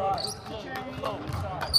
Start. Start.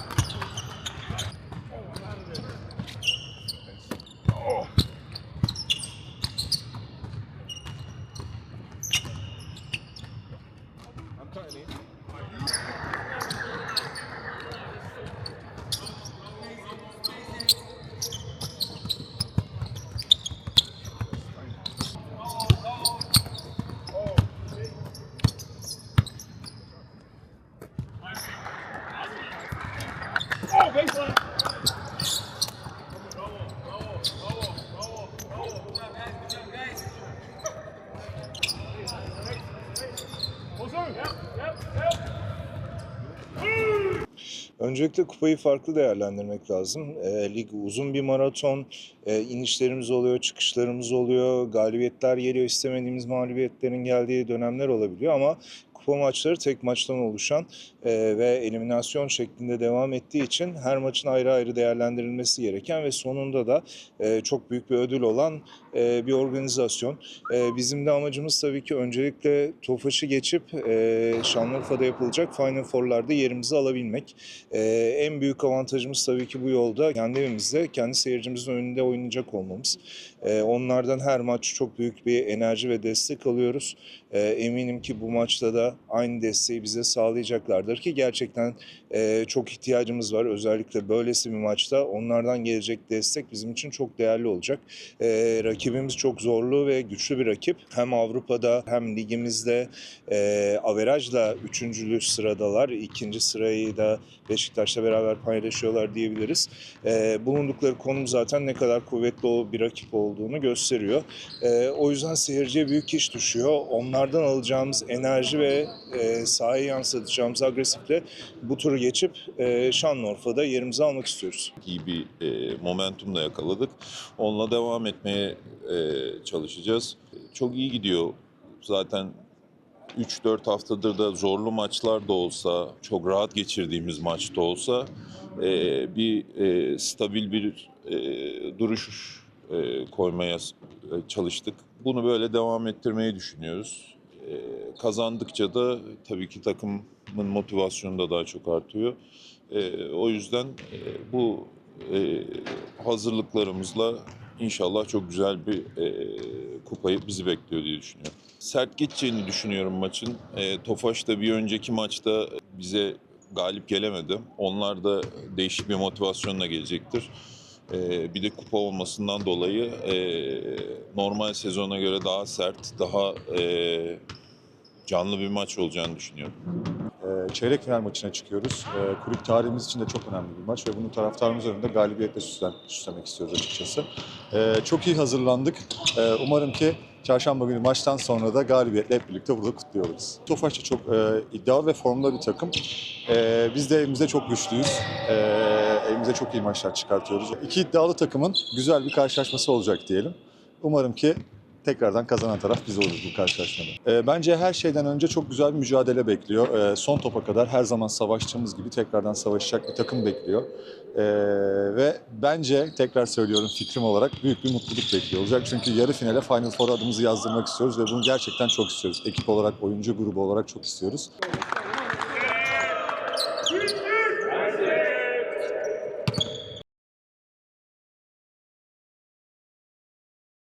Öncelikle kupayı farklı değerlendirmek lazım. E, lig uzun bir maraton, e, inişlerimiz oluyor, çıkışlarımız oluyor, galibiyetler geliyor, istemediğimiz mağlubiyetlerin geldiği dönemler olabiliyor ama kupa maçları tek maçtan oluşan e, ve eliminasyon şeklinde devam ettiği için her maçın ayrı ayrı değerlendirilmesi gereken ve sonunda da e, çok büyük bir ödül olan e, bir organizasyon. E, bizim de amacımız tabii ki öncelikle Tofaş'ı geçip e, Şanlıurfa'da yapılacak Final Four'larda yerimizi alabilmek. E, en büyük avantajımız tabii ki bu yolda kendi evimizde, kendi seyircimizin önünde oynayacak olmamız. E, onlardan her maç çok büyük bir enerji ve destek alıyoruz. E, eminim ki bu maçta da aynı desteği bize sağlayacaklardır ki gerçekten e, çok ihtiyacımız var. Özellikle böylesi bir maçta onlardan gelecek destek bizim için çok değerli olacak. E, rakibimiz çok zorlu ve güçlü bir rakip. Hem Avrupa'da hem ligimizde e, averajla üçüncülü sıradalar. İkinci sırayı da Beşiktaş'la beraber paylaşıyorlar diyebiliriz. E, bulundukları konum zaten ne kadar kuvvetli bir rakip olduğunu gösteriyor. E, o yüzden seyirciye büyük iş düşüyor. Onlardan alacağımız enerji ve e, sahaya yansıtacağımız agresifle bu turu geçip e, Şanlıurfa'da yerimizi almak istiyoruz. iyi bir e, momentum da yakaladık. Onunla devam etmeye e, çalışacağız. Çok iyi gidiyor. Zaten 3-4 haftadır da zorlu maçlar da olsa, çok rahat geçirdiğimiz maçta olsa e, bir e, stabil bir e, duruş e, koymaya e, çalıştık. Bunu böyle devam ettirmeyi düşünüyoruz. E, kazandıkça da tabii ki takımın motivasyonu da daha çok artıyor. E, o yüzden e, bu hazırlıklarımızla inşallah çok güzel bir kupayı bizi bekliyor diye düşünüyorum. Sert geçeceğini düşünüyorum maçın. Tofaş da bir önceki maçta bize galip gelemedi. Onlar da değişik bir motivasyonla gelecektir. E, bir de kupa olmasından dolayı e, normal sezona göre daha sert, daha e, canlı bir maç olacağını düşünüyorum. Ee, Çeyrek final maçına çıkıyoruz. Ee, Kulüp tarihimiz için de çok önemli bir maç ve bunu taraftarımız önünde galibiyetle süslen, süslemek istiyoruz açıkçası. Ee, Çok iyi hazırlandık. Ee, Umarım ki çarşamba günü maçtan sonra da galibiyetle hep birlikte burada kutluyoruz. Tofaş da çok e, iddialı ve formda bir takım. Ee, Biz de evimizde çok güçlüyüz. Ee, Evimize çok iyi maçlar çıkartıyoruz. İki iddialı takımın güzel bir karşılaşması olacak diyelim. Umarım ki tekrardan kazanan taraf biz oluruz bu karşılaşmada. Ee, bence her şeyden önce çok güzel bir mücadele bekliyor. Ee, son topa kadar her zaman savaştığımız gibi tekrardan savaşacak bir takım bekliyor. Ee, ve bence tekrar söylüyorum fikrim olarak büyük bir mutluluk bekliyor olacak. Çünkü yarı finale Final Four adımızı yazdırmak istiyoruz ve bunu gerçekten çok istiyoruz. Ekip olarak, oyuncu grubu olarak çok istiyoruz.